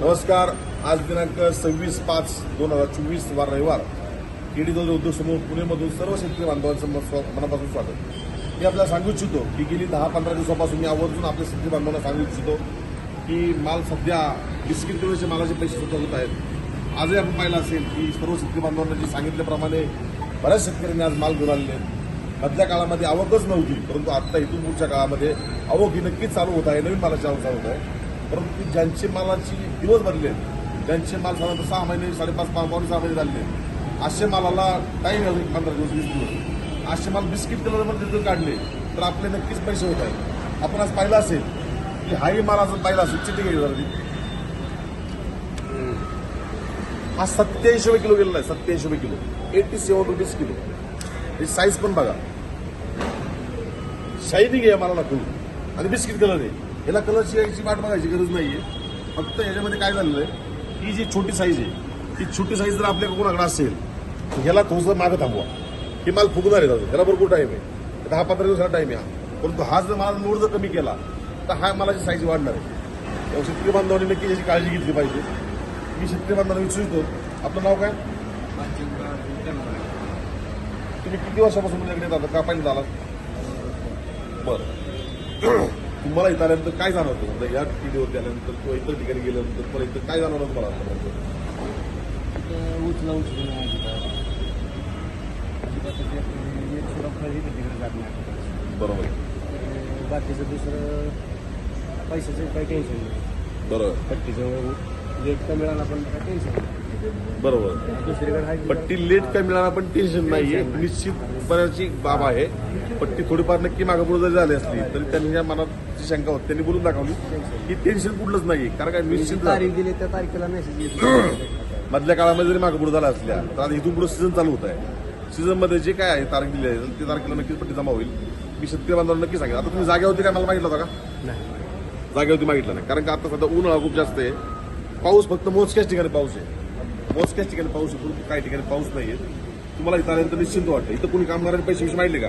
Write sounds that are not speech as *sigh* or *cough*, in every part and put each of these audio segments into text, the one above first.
नमस्कार. आज दिनांक सव्वीस पाच दोन हजार चोवीस वार रविवार. केडी दोन उद्योग समूह पुणेमधून सर्व शेतकरी बांधवांचं स्वा- मनापासून स्वागत. मी आपल्याला सांगू इच्छितो की गेली दहा पंधरा दिवसापासून मी आवर्जून आपल्या शेतकरी बांधवांना सांगू इच्छितो की माल सध्या बिस्किट किलोचे मालाचे पैसे सुद्धा होत आहेत. आजही आपण पाहिलं असेल की सर्व शेतकरी बांधवांना जे सांगितल्याप्रमाणे बऱ्याच शेतकऱ्यांनी आज माल घेऊन आलेले आहेत. मधल्या काळामध्ये आवकच नव्हती परंतु आत्ता इथून पुढच्या काळामध्ये आवक ही नक्कीच चालू होत आहे नवीन मालाची आवक चालू होत आहे. परंतु ज्यांचे मालाची दिवस भरले आहेत, ज्यांचे माल साधारणतः सहा महिने साडेपाच पाच पावणे सहा महिने झाले असे मालाला टाईम आहे पंधरा दिवस वीस दिवस. असे माल बिस्किट कलरमध्ये जर काढले तर आपले नक्कीच पैसे होत आहेत. आपण आज पाहिलं असेल की हाही माल असं पाहिला असेल चिठी गेली झाली? हा सत्याऐंशी रुपये किलो गेलेला आहे सत्याऐंशी रुपये kilo. Eighty seven rupees kilo. हे साईज पण बघा. शायनिंग आहे मला खूप आणि बिस्किट कलर आहे. याला कलरची शिवायची वाट बघायची गरज नाहीये. फक्त याच्यामध्ये काय झालेलं आहे ही जी छोटी साईज आहे ती छोटी साईज जर आपल्या कोणाकडे असेल तर ह्याला थोडंसं मागं थांबवा. हे माल फुगणार आहे दादा ह्याला भरपूर टाईम आहे. दहा पंधरा दिवसाचा टाईम आहे हा. परंतु हा जर माल लोड जर कमी केला तर हा मालाची साईज वाढणार आहे. शेतकरी बांधवांनी नक्की याची काळजी घेतली पाहिजे. मी शेतकरी बांधवांना विचारतो आपलं नाव काय? तुम्ही किती वर्षापासून माझ्याकडे येतात? का पाहिजे झाला? बरं. तुम्हाला इथं आल्यानंतर काय जाणवतं? म्हणजे या टीव्हीवरती आल्यानंतर किंवा इतर ठिकाणी गेल्यानंतर तुम्हाला इथं काय जाणवलं तुम्हाला? उचला उचलून म्हणजे आपली एक सुद्धा फळ इकडे तिकडे जात नाही. बरोबर. बाकीचं दुसरं पैशाचं काही टेन्शन नाही. बरोबर. पट्टीचं लेट का मिळाला पण टेन्शन नाही. बरोबर. दुसरीकडे आहे पट्टी लेट काय मिळाला पण टेन्शन नाहीये. निश्चित बऱ्याची बाब आहे. पट्टी थोडीफार नक्की मागं पुढे जरी झाली असली तरी त्यांनी ज्या मनात जी शंका होती त्यांनी बोलून दाखवली. की टेन्शन कुठलंच नाहीये. कारण काय निश्चित जी तारीख दिली त्या तारखेला मेसेज येतो *clears throat* मधल्या काळामध्ये जरी मागे पुढे झाला असल्या तर आता इथून पुढे सीझन चालू होत आहे. सीझनमध्ये जे काय आहे तारीख दिली आहे त्या तारखेला नक्कीच पट्टी जमा होईल. मी शेतकरी बांधवांना नक्की सांगेन. आता तुम्ही जागेवरती काय मला मागितलं होतं का? नाही. जागेवरती मागितलं नाही. कारण का आता सध्या उन्हाळा खूप जास्त आहे. पाऊस फक्त मोजक्याच ठिकाणी पाऊस आहे. मोजक्याच ठिकाणी पाऊस आहे परंतु काही ठिकाणी पाऊस नाहीये. तुम्हाला इथं आल्यानंतर निश्चिंत वाटतं. इथं कोणी कामगारांनी पैसे विषय मागितले का?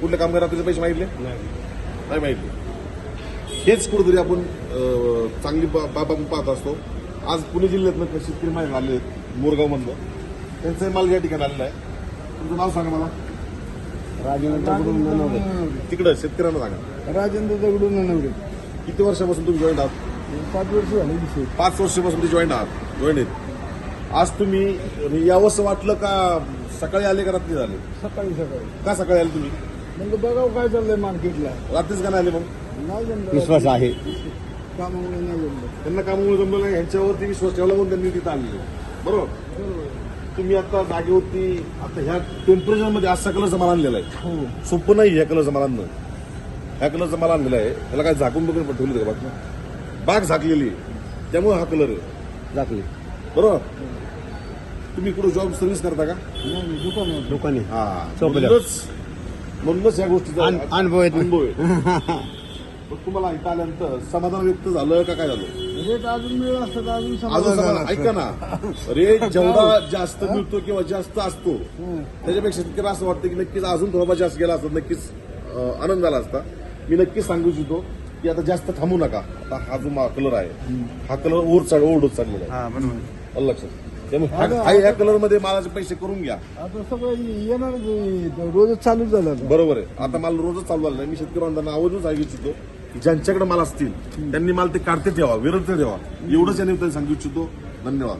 कुठल्या कामगारांना पैसे मागितले? नाही माहिती हेच कुठेतरी आपण चांगली बा- बाब आपण पाहत असतो. आज पुणे जिल्ह्यातनं शेतकरी मागे आले मोरगाव मधलं त्यांचा माल या ठिकाणी आलेला आहे. तुमचं नाव सांगा मला. राजेंद्र तिकडं शेतकऱ्यांना सांगा. राजेंद्र दगडून किती वर्षापासून तुम्ही जॉईन आहात? पाच वर्ष झाले विषय पाच वर्षापासून तुम्ही जॉईन आहात. जॉईन आहेत. आज तुम्ही यावंसं वाटलं का सकाळी आले का रात्री झाले? सकाळी सकाळी. का सकाळी आले तुम्ही? मग बघाव काय चाललंय मार्केटला. रात्रीच का नाही आले मग? नाही जमलं. विश्वास आहे. कामामुळे नाही जमलं. त्यांना कामामुळे जमलं नाही ह्यांच्यावरती विश्वास ठेवला म्हणून त्यांनी तिथं आले बरोबर? तुम्ही आता जागेवरती आता ह्या टेम्परेचरमध्ये आज कलरचा माल आणलेला आहे. हो. सोपं नाही ह्या कलरचं माल आणणं. ह्या कलरचा माल आणलेला आहे. त्याला काय झाकून बघून पण ठेवली का बाग बाग झाकलेली आहे. त्यामुळे हा कलर आहे. जाकली बरोबर? तुम्ही कुठं जॉब सर्व्हिस करता का? नाही दुकान हा. म्हणूनच म्हणूनच या गोष्टीचा अन- अनुभव. अनुभव आहे *laughs* मग तुम्हाला इथं आल्यानंतर समाधान व्यक्त झालं का काय झालं? रेट अजून मिळत असतं तर अजून अजून समाधान. ऐका ना. रेट *laughs* जेवढा जास्त मिळतो किंवा जास्त असतो. त्याच्यापेक्षा शेतकरी असं वाटतं की नक्कीच अजून थोडा जास्त गेला असता नक्कीच अं, आनंद झाला असता. मी नक्कीच सांगू इच्छितो की आता जास्त थांबू नका. आता हा जो कलर आहे हा कलर ओर चढ ओढत चाललेला आहे हा बरोबर आलं लक्षात? त्यामुळे हा- हा ह्या कलरमध्ये मालाचे पैसे करून घ्या. आता सगळं येणार रोजच चालू झालं आता. बरोबर आहे. आता माल रोजच चालू झाला नाही. मी शेतकरी बांधवांना आवर्जून सांगू इच्छितो की ज्यांच्याकडे माल असतील त्यांनी माल ते काढते ठेवा विरत ठेवा. एवढंच या निमित्ताने सांगू इच्छितो. धन्यवाद.